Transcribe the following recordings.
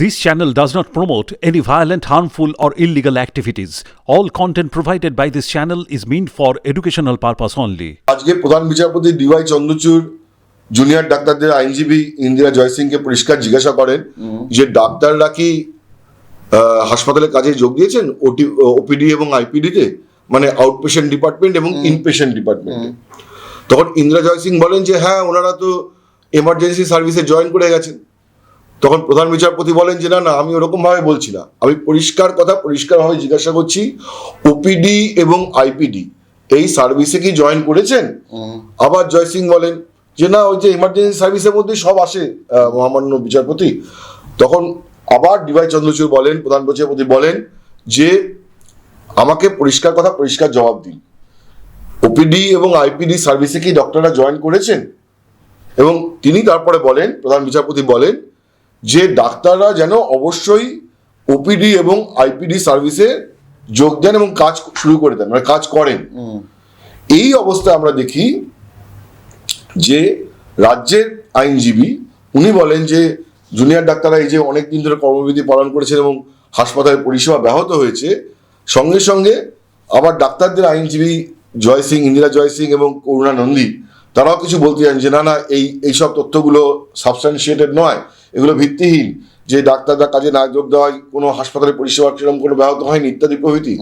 This channel does not promote any violent, harmful, or illegal activities. All content provided by this channel is meant for educational purpose only. আজকে প্রধান বিচারপতি dy Chandrachur junior ডাক্তারদের আইনজীবী ইন্দিরা জয়সিংকে পরিষ্কার জিজ্ঞাসা করেন যে ডাক্তাররা কি আহ, হাসপাতালে কাজে যোগ দিয়েছেন? ওটি ওপিডি এবং আইপিডিতে? মানে আউটপেশেন্ট ডিপার্টমেন্ট এবং ইনপেশেন্ট ডিপার্টমেন্টে। তখন ইন্দিরা জয়সিং বলেন যে হ্যাঁ ওনারা তো এমার্জেন্সি সার্ভিসে জয়েন করে গেছেন। তখন প্রধান বিচারপতি বলেন যে না না আমি ওরকম ভাবে বলছি না। আমি পরিষ্কার কথা পরিষ্কারভাবে জিজ্ঞাসা করছি ওপিডি এবং আইপিডি এই সার্ভিসে কি জয়েন করেছেন? আবার জয় সিং বলেন যে না ওই যে ইমার্জেন্সি সার্ভিসের মধ্যে সব আসে মহামান্য বিচারপতি। তখন আবার ডিওয়াই চন্দ্রচূড় বলেন প্রধান বিচারপতি বলেন যে আমাকে পরিষ্কার কথা পরিষ্কার জবাব দিন। ওপিডি এবং আইপিডি সার্ভিসে কি ডক্টররা জয়েন করেছেন? এবং তিনি তারপরে বলেন প্রধান বিচারপতি বলেন যে ডাক্তাররা যেন অবশ্যই ওপিডি এবং আইপিডি সার্ভিসে যোগ দেন এবং কাজ শুরু করে দেন মানে কাজ করেন। এই অবস্থায় আমরা দেখি যে রাজ্যের আইনজীবী উনি বলেন যে জুনিয়র ডাক্তাররা এই যে অনেক দিন ধরে কর্মবিধি পালন করেছেন এবং হাসপাতালের পরিষেবা ব্যাহত হয়েছে সঙ্গে সঙ্গে আবার ডাক্তারদের আইনজীবী জয় সিং ইন্দিরা জয় সিং এবং করুণা নন্দী তারাও কিছু বলতে চান যে না না এই এইসব তথ্যগুলো সাবস্টান্সিয়েটেড নয়। এগুলো ভিত্তিহীন। যে ডাক্তাররা কাজে না যোগ দেওয়ায় কোনো হাসপাতালে পরিষেবা সেরকম কোনো ব্যাহত হয়নি ইত্যাদি প্রভৃতি।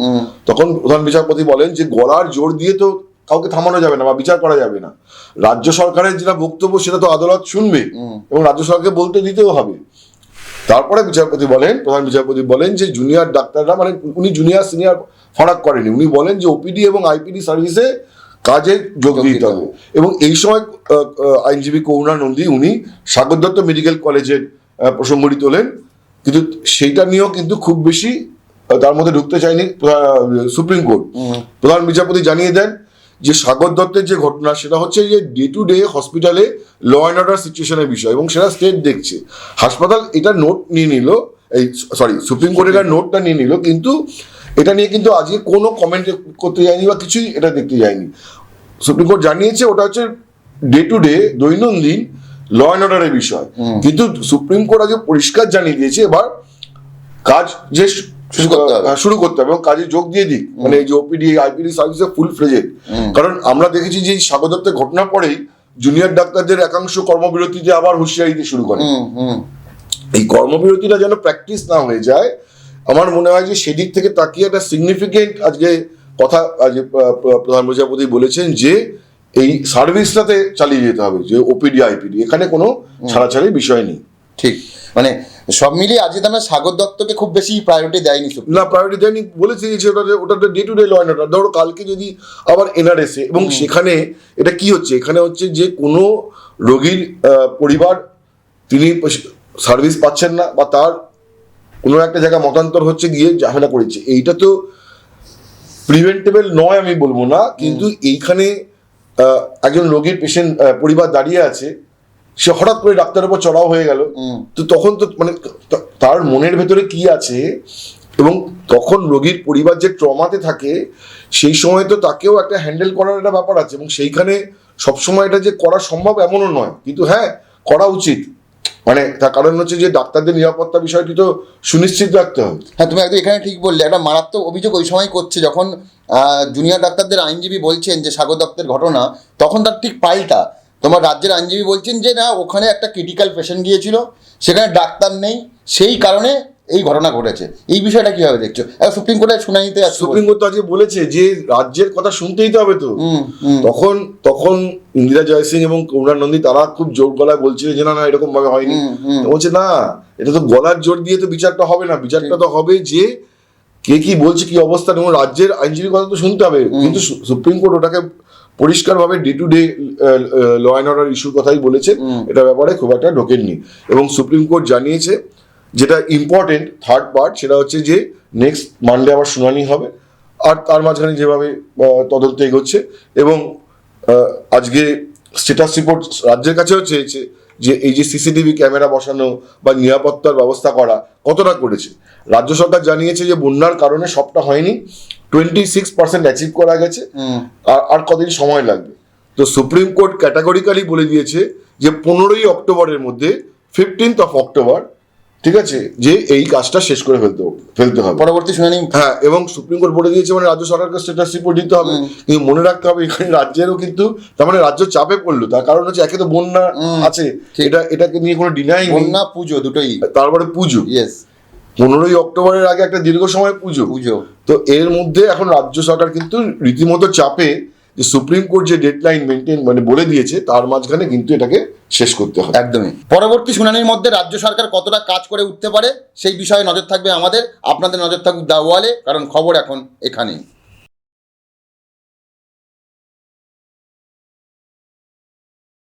তখন প্রধান বিচারপতি বলেন যে গলার জোর দিয়ে তো কাউকে থামানো যাবে না বা বিচার করা যাবে না। রাজ্য সরকারের যেটা বক্তব্য সেটা তো আদালত শুনবে এবং রাজ্য সরকারকে বলতে দিতেও হবে। তারপরে বিচারপতি বলেন প্রধান বিচারপতি বলেন যে জুনিয়র ডাক্তাররা মানে উনি জুনিয়র সিনিয়র ফারাক করেনি। উনি বলেন যে ওপিডি এবং আইপিডি সার্ভিসে কাজে যোগ দিতে হবে। এবং এই সময় আইনজীবী করুণা নন্দী উনি সাগর দত্ত মেডিকেল কলেজের প্রসঙ্গটি তোলেন। কিন্তু সেইটা নিয়েও কিন্তু খুব বেশি তার মধ্যে ঢুকতে চায়নি সুপ্রিম কোর্ট। প্রধান বিচারপতি জানিয়ে দেন যে সাগর দত্তের যে ঘটনা সেটা হচ্ছে যে ডে টু ডে হসপিটালে ল অ্যান্ড অর্ডার সিচুয়েশনের বিষয় এবং সেটা স্টেট দেখছে। হাসপাতাল এটা নোট নিয়ে নিল এই সরি সুপ্রিম কোর্ট এটা নোটটা নিয়ে নিল কিন্তু এটা নিয়ে কিন্তু আজকে কোনো কমেন্ট করতে যায়নি বা কিছুই এটা দেখতে যায়নি। সুপ্রিম কোর্ট জানিয়েছে ওটা হচ্ছে ডে টু ডে দৈনন্দিন ল অ্যান্ড অর্ডারের বিষয়। কিন্তু সুপ্রিম কোর্ট আজকে পরিষ্কার জানিয়ে দিয়েছে এবার কাজ যে শুরু করতে হবে। শুরু করতে হবে এবং কাজে যোগ দিয়ে দিক। মানে এই যে ওপিডি আইপিডি সার্ভিসে ফুল ফ্লেজেড কারণ আমরা দেখেছি যে এই স্বাগত দত্তের ঘটনার পরেই জুনিয়র ডাক্তারদের একাংশ কর্মবিরতিতে আবার হুঁশিয়ারিতে শুরু করে। এই কর্মবিরতিটা যেন প্র্যাকটিস না হয়ে যায় আমার মনে হয় যে সেদিক থেকে তাকিয়ে একটা সিগনিফিকেন্ট আজকে কথা প্র- প্রধান বিচারপতি বলেছেন যে এই সার্ভিসটাতে চালিয়ে যেতে হবে যে ওপিডি আইপিডি এখানে কোনো ছাড়াছাড়ি বিষয় নেই। ঠিক। মানে সব মিলিয়ে আজকে তো আমরা সাগর দত্তকে খুব বেশি প্রায়োরিটি দেয়নি না প্রায়োরিটি দেয়নি বলেছে যে ওটা ওটা day to day law and order ধরো কালকে যদি আবার এনআরএসে এবং সেখানে এটা কি হচ্ছে? এখানে হচ্ছে যে কোনো রোগীর পরিবার তিনি সার্ভিস পাচ্ছেন না বা তার কোনো একটা জায়গায় মতান্তর হচ্ছে গিয়ে ঝামেলা করেছে। এইটা তো প্রিভেন্টেবল নয় আমি বলব না কিন্তু এইখানে একজন রোগীর পেশেন্ট পরিবার দাঁড়িয়ে আছে সে হঠাৎ করে ডাক্তারের উপর চড়াও হয়ে গেল। তো তখন তো মানে তার মনের ভেতরে কি আছে? এবং তখন রোগীর পরিবার যে ট্রমাতে থাকে সেই সময় তো তাকেও একটা হ্যান্ডেল করার একটা ব্যাপার আছে এবং সেইখানে সবসময় এটা যে করা সম্ভব এমনও নয়। কিন্তু হ্যাঁ করা উচিত। মানে তার কারণ হচ্ছে যে ডাক্তারদের নিরাপত্তা বিষয়টি তো সুনিশ্চিত রাখতে হবে। হ্যাঁ তুমি একদম এখানে ঠিক বললে। একটা মারাত্মক অভিযোগ ওই সময় করছে যখন জুনিয়র ডাক্তারদের আইনজীবী বলছেন যে সাগর দত্তের ঘটনা, তখন তার ঠিক পাল্টা। তোমার রাজ্যের আইনজীবী বলছেন যে না, ওখানে একটা ক্রিটিক্যাল পেশেন্ট গিয়েছিল, সেখানে ডাক্তার নেই, সেই কারণে এই ঘটনা ঘটেছে। এই বিষয়টা কীভাবে দেখছ? সুপ্রিম কোর্টে শুনানিতে সুপ্রিম কোর্ট তো আজকে বলেছে যে রাজ্যের কথা শুনতেই তো হবে তো। তখন তখন ইন্দিরা জয়সিং এবং করুণা নন্দী তারা খুব জোর গলায় বলছিল যে না না এরকম ভাবে হয়নি বলছে না এটা তো গলার জোর দিয়ে তো বিচারটা হবে না। বিচারটা তো হবে যে কে কি বলছে কি অবস্থা এবং রাজ্যের আইনজীবীর কথা তো শুনতে হবে। কিন্তু সুপ্রিম কোর্ট ওটাকে পরিষ্কারভাবে day to day law and order ইস্যুর কথাই বলেছে। এটা ব্যাপারে খুব একটা ঢোকেননি। এবং সুপ্রিম কোর্ট জানিয়েছে যেটা ইম্পর্টেন্ট থার্ড পার্ট সেটা হচ্ছে যে নেক্সট মানডে আবার শুনানি হবে। আর তার মাঝখানে যেভাবে তদন্ত এগোচ্ছে এবং আজকে স্টেটাস রিপোর্ট রাজ্যের কাছেও চেয়েছে যে এই যে সিসিটিভি ক্যামেরা বসানো বা নিরাপত্তার ব্যবস্থা করা কতটা করেছে। রাজ্য সরকার জানিয়েছে যে বন্যার কারণে সবটা হয়নি টোয়েন্টি সিক্স পার্সেন্ট অ্যাচিভ করা গেছে। আর আর কদিন সময় লাগবে। তো সুপ্রিম কোর্ট ক্যাটাগরিক্যালি বলে দিয়েছে যে পনেরোই অক্টোবরের মধ্যে ফিফটিন্থ অফ অক্টোবর ঠিক আছে? যে এই কাজটা শেষ করে ফেলতে হবে- ফেলতে হবে। পরবর্তী শুনানি? হ্যাঁ এবং সুপ্রিম কোর্ট বলে দিয়েছে মানে রাজ্য সরকারকে স্ট্যাটাস রিপোর্ট দিতে হবে। কিন্তু মনে রাখতে হবে এখানে রাজ্যেরও কিন্তু তার মানে রাজ্য চাপে পড়ল। তার কারণ হচ্ছে একে তো বন্যা আছে। এটা এটাকে নিয়ে কোনো ডিনাই নেই। বন্যা পুজো দুটোই। তারপরে পুজো। ইয়েস পনেরোই অক্টোবরের আগে একটা দীর্ঘ সময় পুজো। পুজো। তো এর মধ্যে এখন রাজ্য সরকার কিন্তু রীতিমতো চাপে যে সুপ্রিম কোর্ট যে ডেডলাইন মেনটেন মানে বলে দিয়েছে, তার মাঝখানে কিন্তু এটাকে শেষ করতে হবে। একদমই। পরবর্তী শুনানির মধ্যে রাজ্য সরকার কতটা কাজ করে উঠতে পারে, সেই বিষয়ে নজর থাকবে আমাদের। আপনাদের নজর থাকুক দা ওয়ালে, কারণ খবর এখন এখানেই।